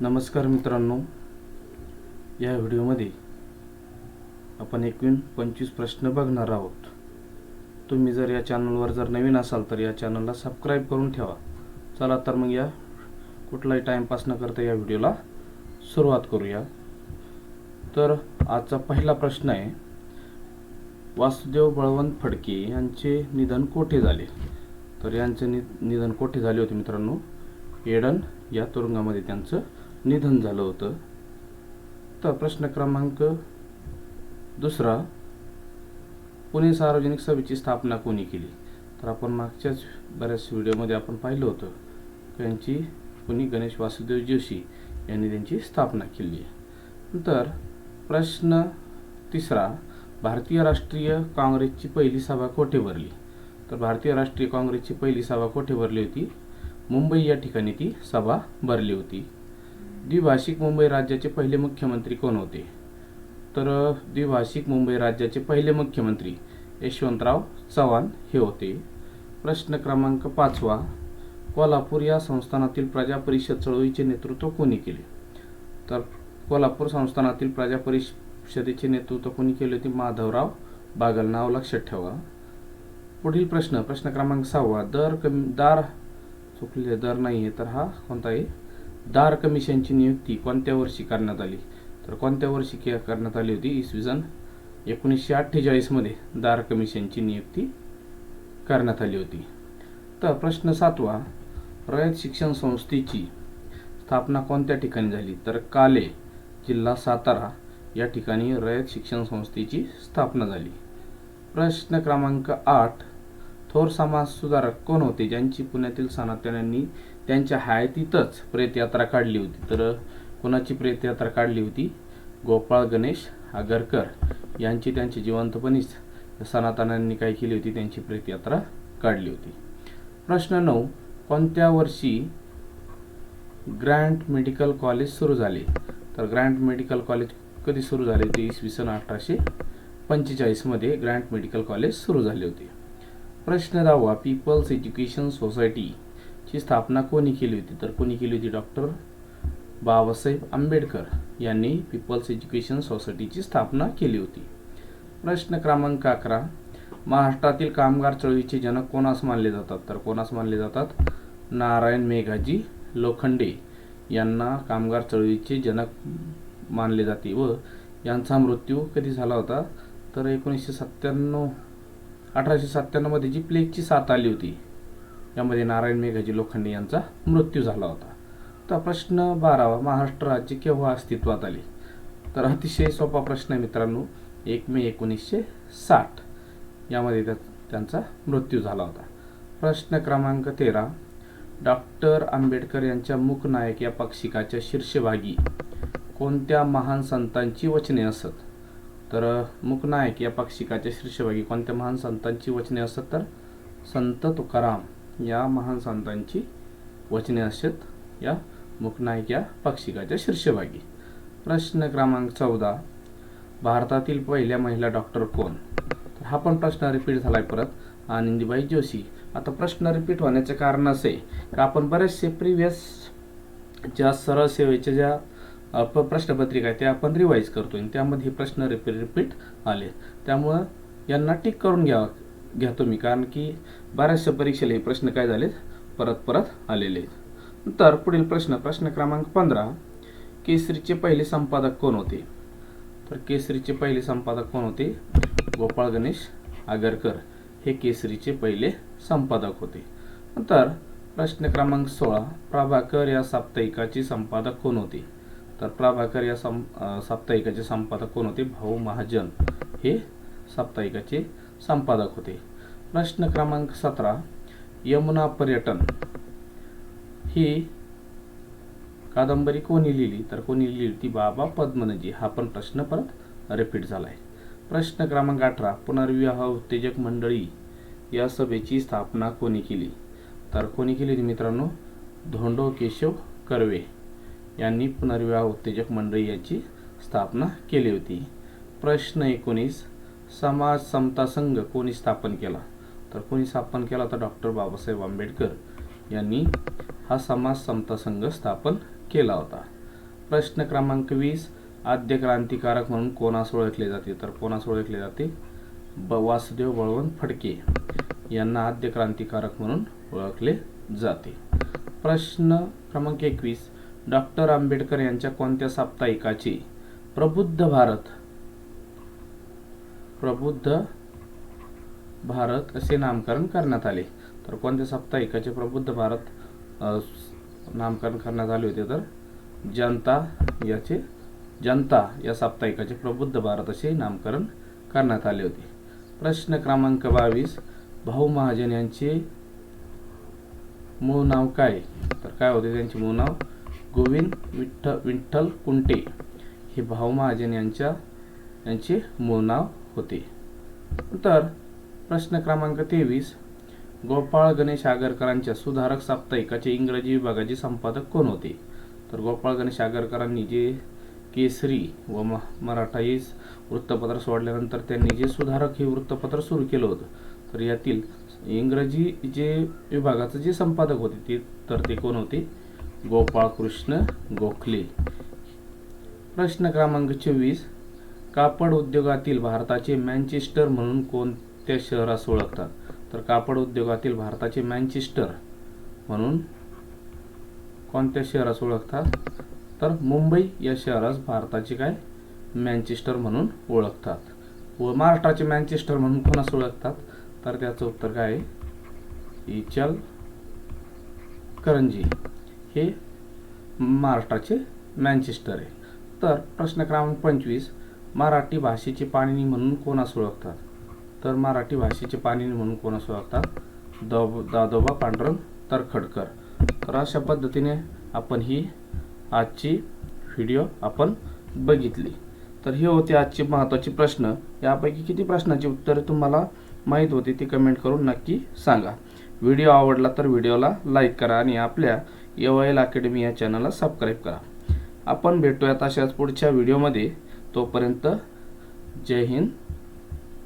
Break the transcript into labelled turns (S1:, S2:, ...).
S1: नमस्कार मित्रांनो. या व्हिडिओमध्ये आपण एकूण पंचवीस प्रश्न बघणार आहोत. तुम्ही जर या चॅनलवर जर नवीन असाल तर या चॅनलला सबस्क्राईब करून ठेवा. चला तर मग या कुठलाही टाईमपास न करता या व्हिडिओला सुरुवात करूया. तर आजचा पहिला प्रश्न आहे वासुदेव बळवंत फडके यांचे निधन कोठे झाले? तर यांचे नि निधन कोठे झाले होते मित्रांनो? एडन या तुरुंगामध्ये त्यांचं निधन झालं होतं. तर प्रश्न क्रमांक दुसरा पुणे सार्वजनिक सभेची स्थापना कोणी केली? तर आपण मागच्याच बऱ्याच व्हिडिओमध्ये आपण पाहिलं होतं. त्यांची पुणे गणेश वासुदेव जोशी यांनी त्यांची स्थापना केली आहे. नंतर प्रश्न तिसरा भारतीय राष्ट्रीय काँग्रेसची पहिली सभा कोठे भरली? तर भारतीय राष्ट्रीय काँग्रेसची पहिली सभा कोठे भरली होती? मुंबई या ठिकाणी ती सभा भरली होती. द्विभाषिक मुंबई राज्याचे पहिले मुख्यमंत्री कोण होते? तर द्विभाषिक मुंबई राज्याचे पहिले मुख्यमंत्री यशवंतराव चव्हाण हे होते. प्रश्न क्रमांक पाचवा. कोल्हापूर या संस्थानातील प्रजा परिषद चळवळीचे नेतृत्व कोणी केले? तर कोल्हापूर संस्थानातील प्रजा परिषदेचे नेतृत्व कोणी केले होते? माधवराव बागल. नाव लक्षात ठेवा. पुढील प्रश्न प्रश्न क्रमांक सहावा. दर कमी दार चुकले दर नाही आहे तर हा कोणता आहे दार कमिशनची नियुक्ती कोणत्या वर्षी करण्यात आली? तर कोणत्या वर्षी के करण्यात आली होती? इसवी सन एकोणीसशे अठ्ठेचाळीसमध्ये दार कमिशनची नियुक्ती करण्यात आली होती. तर प्रश्न सातवा रयत शिक्षण संस्थेची स्थापना कोणत्या ठिकाणी झाली? तर काले जिल्हा सातारा या ठिकाणी रयत शिक्षण संस्थेची स्थापना झाली. प्रश्न क्रमांक आठ थोर समाज सुधारक कोण होते? ज्यांची पुण्यातील सनातन्यांनी त्यांच्या हयातीतच प्रेतयात्रा काढली होती. तर कोणाची प्रेतयात्रा काढली होती? गोपाळ गणेश आगरकर यांची त्यांची जिवंतपणीच सनातनांनी काय केली होती? त्यांची प्रेतयात्रा काढली होती. प्रश्न नऊ. कोणत्या वर्षी ग्रँट मेडिकल कॉलेज सुरू झाले? तर ग्रँड मेडिकल कॉलेज कधी सुरू झाले ते इसवी सन अठराशे पंचेचाळीसमध्ये ग्रँट मेडिकल कॉलेज सुरू झाले होते. प्रश्न दहावा. पीपल्स एज्युकेशन सोसायटी ची स्थापना कोणी केली होती? तर कोणी केली होती? डॉक्टर बाबासाहेब आंबेडकर यांनी पीपल्स एज्युकेशन सोसायटीची स्थापना केली होती. प्रश्न क्रमांक अकरा. महाराष्ट्रातील कामगार चळवळीचे जनक कोणास मानले जातात? तर कोणास मानले जातात? नारायण मेघाजी लोखंडे यांना कामगार चळवळीचे जनक मानले जाते व यांचा मृत्यू कधी झाला होता? तर एकोणीसशे सत्त्याण्णव अठराशे सत्त्याण्णवमध्ये जी प्लेगची साथ आली होती यामध्ये नारायण मेघाजी लोखंडे यांचा मृत्यू झाला होता. तर प्रश्न बारावा महाराष्ट्र राज्य केव्हा अस्तित्वात आले? तर अतिशय सोपा प्रश्न आहे मित्रांनो एक मे एकोणीसशे साठ. यामध्ये त्या त्यांचा मृत्यू झाला होता. प्रश्न क्रमांक तेरा डॉक्टर आंबेडकर यांच्या मूकनायक या पाक्षिकाच्या शीर्षभागी कोणत्या महान संतांची वचने असत? तर मूकनायक या पाक्षिकाच्या शीर्षभागी कोणत्या महान संतांची वचने असत? तर संत तुकाराम. या महान संतांची वचने असत या मूकनायक या पाक्षिकाच्या शीर्षभागी. प्रश्न क्रमांक चौदा. भारतातील पहिल्या महिला डॉक्टर कोण? तर हा पण प्रश्न रिपीट झालाय परत. आनंदीबाई जोशी. आता प्रश्न रिपीट होण्याचे कारण असे की आपण बरेचसे प्रिव्हियस ज्या सरळ सेवेच्या ज्या प्रश्नपत्रिका आहेत त्या आपण रिवाईज करतोय. आणि त्यामध्ये हे प्रश्न रिपीट रिपीट आले. त्यामुळं यांना टिक करून घ्या घ्या तुम्ही. कारण की बऱ्याचशा परीक्षेला हे प्रश्न काय झालेत? परत परत आलेले आहेत. तर पुढील प्रश्न प्रश्न क्रमांक पंधरा. केसरीचे पहिले संपादक कोण होते? तर केसरीचे पहिले संपादक कोण होते? गोपाळ गणेश आगरकर. हे केसरीचे पहिले संपादक होते. नंतर प्रश्न क्रमांक सोळा. प्रभाकर या साप्ताहिकाचे संपादक कोण होते? तर प्रभाकर या सं साप्ताहिकाचे संपादक कोण होते? भाऊ महाजन. हे साप्ताहिकाचे संपादक होते. प्रश्न क्रमांक सतरा यमुना पर्यटन. ही कादंबरी कोणी लिहिली? तर कोणी लिहिली ती बाबा पद्मनजी. हा पण प्रश्न परत रिपीट झाला आहे प्रश्न क्रमांक अठरा पुनर्विवाह उत्तेजक मंडळी या सभेची स्थापना कोणी केली? तर कोणी केली मित्रांनो? धोंडो केशव कर्वे यांनी पुनर्विवाह उत्तेजक मंडळी याची स्थापना केली होती. प्रश्न एकोणीस समाज समता संघ कोणी स्थापन केला? तर कोणी स्थापन केला तर डॉक्टर बाबासाहेब आंबेडकर यांनी हा समाज समता संघ स्थापन केला होता. प्रश्न क्रमांक वीस आद्य क्रांतिकारक म्हणून कोणास ओळखले जाते? तर कोणास ओळखले जाते? ब वासुदेव बळवंत फडके यांना आद्य क्रांतिकारक म्हणून ओळखले जाते. प्रश्न क्रमांक एकवीस डॉक्टर आंबेडकर यांच्या कोणत्या साप्ताहिकाचे प्रबुद्ध भारत प्रबुद्ध भारत असे नामकरण करण्यात आले. तर कोणत्या साप्ताहिकाचे प्रबुद्ध भारत नामकरण करण्यात आले होते? तर जनता याचे जनता या साप्ताहिकाचे प्रबुद्ध भारत असे नामकरण करण्यात आले होते. प्रश्न क्रमांक बावीस भाऊ महाजन यांचे मूळ नाव काय? तर काय होते त्यांचे मूळ नाव? गोविंद विठ्ठ विठ्ठल कुंटे. हे भाऊ महाजन यांच्या यांचे मूळ नाव होते. तर प्रश्न क्रमांक तेवीस. गोपाळ गणेश आगरकरांच्या सुधारक साप्ताहिकाचे इंग्रजी विभागाचे संपादक कोण होते? तर गोपाळ गणेश आगरकरांनी जे केसरी व म मराठा हे वृत्तपत्र सोडल्यानंतर त्यांनी जे सुधारक हे वृत्तपत्र सुरू केलं होतं तर यातील इंग्रजी जे विभागाचं जे संपादक होते ते तर ते कोण होते? गोपाळकृष्ण गोखले. प्रश्न क्रमांक चोवीस. कापड उद्योगातील भारताचे मँचेस्टर म्हणून कोण त्या शहरास ओळखतात तर कापड उद्योगातील भारताचे मँचेस्टर म्हणून कोणत्या शहरास ओळखतात? तर मुंबई या शहरास भारताचे काय? मँचेस्टर म्हणून ओळखतात. व महाराष्ट्राचे मँचेस्टर म्हणून कोणास ओळखतात? तर त्याचं उत्तर काय आहे? इचल करंजी. हे महाराष्ट्राचे मँचेस्टर आहे. तर प्रश्न क्रमांक पंचवीस मराठी भाषेचे पाणिनी म्हणून कोणास ओळखतात? तर मराठी भाषेचे पाणी म्हणून कोण असू लागतात दब दादोबा पांडुरंग तरखडकर. तर अशा पद्धतीने आपण ही आजची व्हिडिओ आपण बघितली. तर हे होते आजचे महत्त्वाचे प्रश्न. यापैकी किती प्रश्नाची उत्तरे तुम्हाला माहीत होती ती कमेंट करून नक्की सांगा. व्हिडिओ आवडला तर व्हिडिओला लाईक करा आणि आपल्या एल अकॅडमी या चॅनलला सबस्क्राईब करा. आपण भेटूयात अशाच पुढच्या व्हिडिओमध्ये तोपर्यंत जय हिंद.